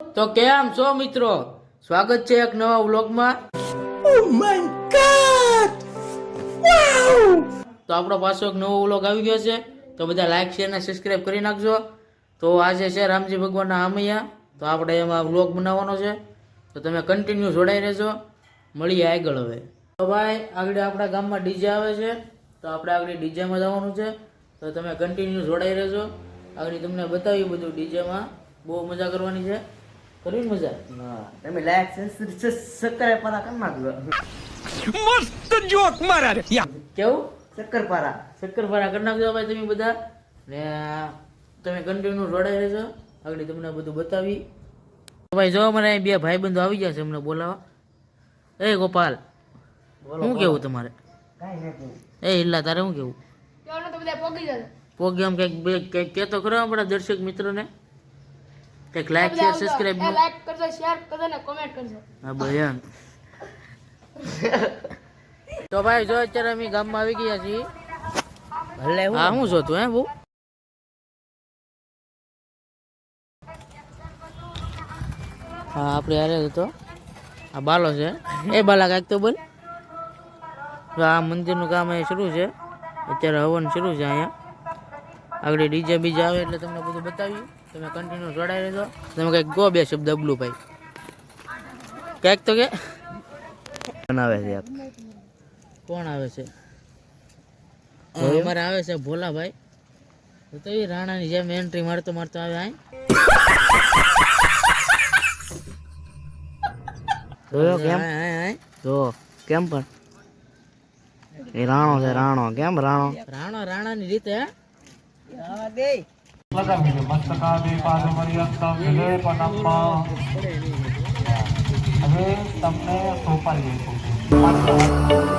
તો કેમ છો મિત્રો? સ્વાગત છે એક નવા વ્લોગમાં. તો આપણો પાછો એક નવો વ્લોગ આવી ગયો છે. તો બધા લાઈક શેર અને સબસ્ક્રાઇબ કરી નાખજો. તો આજે છે રામજી ભગવાનના હામૈયા. તો આપણે એમાં વ્લોગ બનાવવાનો છે. તો તમે કન્ટિન્યુ જોડાઈ રહેજો. મળીએ આગળ હવે. તો ભાઈ આગળ આપણા ગામમાં ડીજે આવે છે. તો આપણે આગળ ડીજેમાં જવાનું છે. તો તમે કન્ટિન્યુ જોડાઈ રહેજો. આગળ તમને બતાવ્યું બધું ડીજેમાં. બહુ મજા કરવાની છે. કરવી ને મજા હા તમે લાયક શક્કરપારા કરી નાખજો કેવું શક્કરપારા શક્કરપારા કરી નાખજો ભાઈ તમે બધા ને તમે કન્ટિન્યુ જોડાઈ રહેજો આગળ તમને બધું બતાવી. તો ભાઈ જો મને અહીં બે ભાઈબંધો આવી ગયા છે અમને બોલાવા એ ગોપાલ શું કેવું તમારે કાંઈ એ હિલ્લા તારે શું કેવું પ્રોગ્રામ કંઈક બે કંઈક કહેતો ખરો આપણા દર્શક મિત્રોને કંઈક લાઈક શેર સબસ્ક્રાઇબ લાઈક કરજો શેર કરજો ને કોમેન્ટ કરજો. હા ભયન તો ભાઈ જો અત્યારે અમે ગામમાં આવી ગયા છીએ. ભલે હા. શું જોતું હે બહુ? હા આપણે હારે હતો. આ બાલો છે. એ બાલા કાંઈક તો બોલ. આ મંદિરનું કામ અહીં શરૂ છે. અત્યારે હવન શરૂ છે અહીંયા. આગળ ડીજે બીજે આવે એટલે તમને બધું બતાવી તમે કન્ટિન્યુ જોડાઈ રહેજો. તમે કંઈક ગો બે શબ્દ ભાઈ. કંઈક તો કે. બનાવે છે કોણ આવે છે? અમારે આવે છે ભોલાભાઈ. તો તો એ રાણાની જેમ એન્ટ્રી મારતો મારતો આવે આય. જોયો કેમ. જો પણ? એ રાણો છે રાણો. કેમ રાણો? રાણો રાણાની રીતે હે? હવે તમને સોપારી દઈશું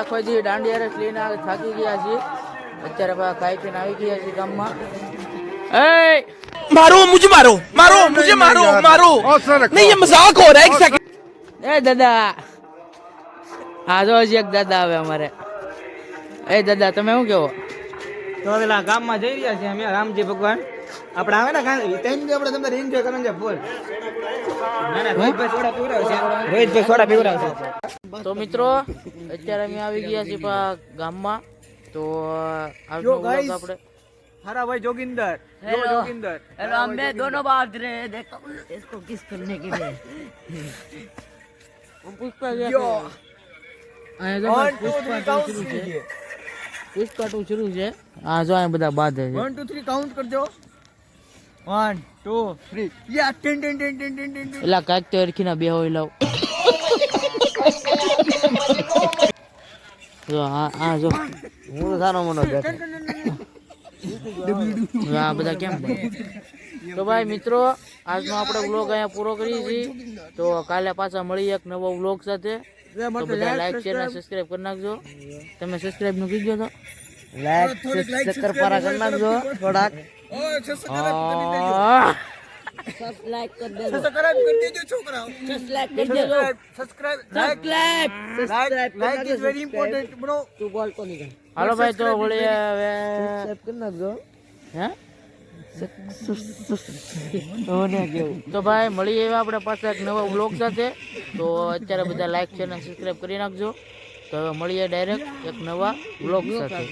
આખો જી દાંડિયા રસ લઈને થાકી ગયા છીએ. અત્યારે બા ખાઈ પીને આવી ગયા છીએ ગામમાં. એ મારો મુજે મારો મારો મુજે મારો મારો. નહીં મજાક હો રહા એક સેકન્ડ એ દાદા આ તો હજી એક દાદા આવે અમારે. એ દાદા તમે શું કહો તો હવે ગામમાં જઈ રહ્યા છે અમે રામજી ભગવાન. આપણે આવે ને કાંઈ ટાઈમ બી આપણે તમારે એન્જોય કરવાનું છે ફૂલ ના ના રોહિતભાઈ સોડા પીવડાવશે રોહિતભાઈ સોડા પીવડાવશે તો મિત્રો અત્યારે અમે આવી ગયા છીએ પા ગામમાં તો આજનો vlog આપણે हरा भाई जोगिंदर जो जोगिंदर हेलो हम मैं दोनों बात रहे देखो इसको किस करने के लिए पुष्पा पुष्पा टू શરૂ છે પુષ્પા ટુ શરૂ છે હા જો અહીંયા બધા બાંધે છે वन टू थ्री काउंट करजो વન ટુ થ્રી યા ટિન તો એરખી ના બે હોય લાવ. જો હા હા જો સારો મનો બેઠો. હા બધા કેમ તો ભાઈ મિત્રો આજનો આપણે વ્લોગ અહીંયા પૂરો કરીએ છીએ. તો કાલે પાછા મળીએ એક નવો વ્લોગ સાથે. તો બધા લાઈક શેર સબસ્ક્રાઈબ કરી નાખજો. તમે સબસ્ક્રાઈબનું કીધું તો. લાઈક ચક્કર પારા કરી નાખજો થોડાક. સબસ્ક્રાઇબ કરી દેજો. છોકરાઓ. સબસ્ક્રાઇબ કરી દેજો. Subscribe like like like is very important bro તું બોલ કોની કઈ હાલો ભાઈ તો વળી હવે સબસ્ક્રાઇબ કરી નાખજો. હે? તો ભાઈ મળીએ એવા આપણે પાછા એક નવા વ્લોગ સાથે. તો અત્યારે બધા લાઈક છે અને સબસ્ક્રાઇબ કરી નાખજો. તો હવે મળીએ ડાયરેક્ટ એક નવા બ્લોગ સાથે.